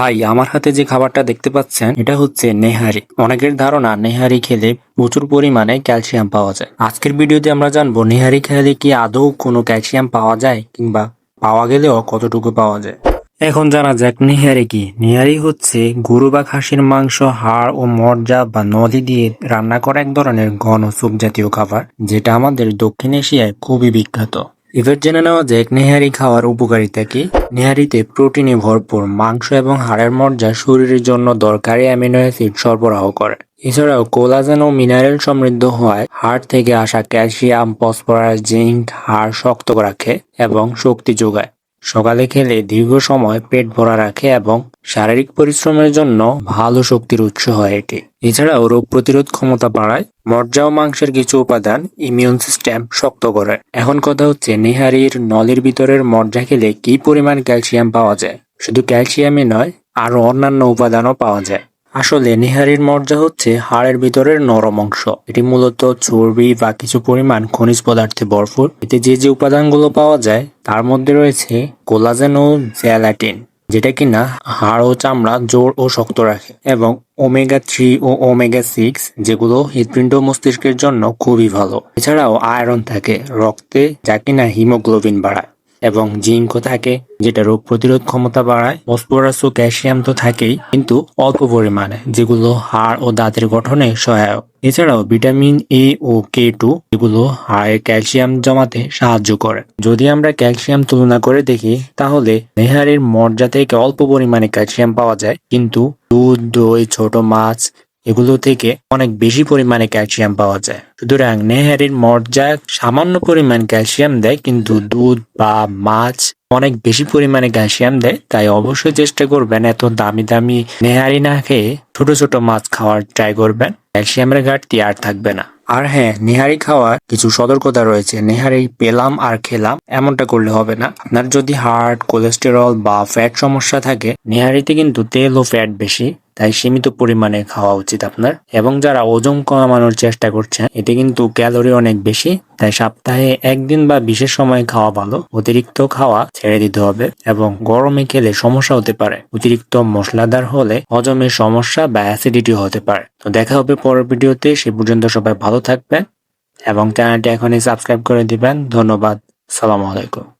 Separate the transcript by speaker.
Speaker 1: ভাই, আমার হাতে যে খাবারটা দেখতে পাচ্ছেন, এটা হচ্ছে নেহারি। অনেকের ধারণা নেহারি খেলে প্রচুর পরিমাণে ক্যালসিয়াম পাওয়া যায়। আজকের ভিডিওতে আমরা জানব নেহারি খেলে কি আদৌ কোনো ক্যালসিয়াম পাওয়া যায় কিংবা পাওয়া গেলেও কতটুকু পাওয়া যায়। এখন জানা যাক নিহারি কি। নিহারি হচ্ছে গরু বা খাসির মাংস, হাড় ও মজ্জা বা নদী দিয়ে রান্না করা এক ধরনের ঘন স্যুপ জাতীয় খাবার, যেটা আমাদের দক্ষিণ এশিয়ায় খুবই বিখ্যাত। এবার জেনে নেওয়া যাক, নেহারি খাওয়ার উপকারিতা কি? নেহারিতে প্রোটিনে ভরপুর মাংস এবং হাড়ের মজ্জা শরীরের জন্য দরকারি অ্যামিনো অ্যাসিড সরবরাহ করে। এছাড়াও কোলাজেন ও মিনারেল সমৃদ্ধ হওয়ায় হাড় থেকে আসা ক্যালসিয়াম, ফসফরাস, জিঙ্ক, হাড় শক্ত রাখে এবং শক্তি যোগায়। সকালে খেলে দীর্ঘ সময় পেট ভরা রাখে এবং শারীরিক পরিশ্রমের জন্য ভালো শক্তির উৎস হয় এটি। এছাড়াও রোগ প্রতিরোধ ক্ষমতা বাড়ায়, মজ্জা ও মাংসের কিছু উপাদান ইমিউন সিস্টেম শক্ত করে। এখন কথা হচ্ছে নেহারির নলের ভিতরের মজ্জা খেলে কি পরিমাণ ক্যালসিয়াম পাওয়া যায়? শুধু ক্যালসিয়ামই নয় আরও অন্যান্য উপাদানও পাওয়া যায়। আসলে নিহারির মজ্জা হচ্ছে হাড়ের ভিতরের নরম অংশ। এটি মূলত চর্বি বা কিছু পরিমাণ খনিজ পদার্থে ভরপুর। এতে যে যে উপাদানগুলো পাওয়া যায়, তার মধ্যে রয়েছে কোলাজেন ও জ্যালাটিন যেটা কিনা হাড় ও চামড়া জোর ও শক্ত রাখে, এবং ওমেগা থ্রি ও ওমেগা সিক্স, যেগুলো হৃদপিণ্ড মস্তিষ্কের জন্য খুবই ভালো। এছাড়াও আয়রন থাকে রক্তে, যা কিনা হিমোগ্লোবিন বাড়ায়। এবং জিঙ্কও থাকে, যেটা রোগ প্রতিরোধ ক্ষমতা বাড়ায়। ফসফরাস ও ক্যালসিয়াম তো থাকেই, কিন্তু অল্প পরিমাণে, যেগুলো হাড় ও দাঁতের গঠনে সহায়ক। এছাড়াও vitamin A O K two এগুলো হাড়ে ক্যালসিয়াম জমাতে সাহায্য করে। যদি আমরা ক্যালসিয়াম তুলনা করে দেখি, তাহলে নেহারির মজ্জা থেকে অল্প পরিমাণে ক্যালসিয়াম পাওয়া যায়, কিন্তু দুধ, দই, ছোট মাছ এগুলো থেকে অনেক বেশি পরিমাণে ক্যালসিয়াম পাওয়া যায়। সুতরাং নেহারির মজ্জা সামান্য পরিমাণ ক্যালসিয়াম দেয়, কিন্তু দুধ, বা মাছ অনেক বেশি পরিমাণে ক্যালসিয়াম দেয়। তাই অবশ্যই চেষ্টা করবেন এত দামি দামি নেহারি না খেয়ে ছোট ছোট মাছ খাওয়ার ট্রাই করবেন। ক্যালসিয়ামের ঘাটতি আর থাকবে না। আর হ্যাঁ নেহারি খাওয়ার কিছু সতর্কতা রয়েছে। নেহারি পেলাম আর খেলাম এমনটা করলে হবে না। আপনার যদি হার্ট, কোলেস্টেরল বা ফ্যাট সমস্যা থাকে, নেহারিতে কিন্তু তেল ও ফ্যাট বেশি। তাই সীমিত পরিমাণে খাওয়া উচিত আপনার। এবং যারা ওজন কমানোর চেষ্টা করছেন, এতে কিন্তু ক্যালোরি অনেক বেশি, তাই সপ্তাহে একদিন বা বিশেষ সময় খাওয়া ভালো। অতিরিক্ত খাওয়া ছেড়ে দিতে হবে এবং গরমে খেলে সমস্যা হতে পারে। অতিরিক্ত মশলাদার হলে হজমের সমস্যা বা অ্যাসিডিটি হতে পারে। তো দেখা হবে পরের ভিডিওতে। সে পর্যন্ত সবাই ভালো থাকবেন এবং চ্যানেলটি এখনই সাবস্ক্রাইব করে দিবেন। ধন্যবাদ। সালাম আলাইকুম।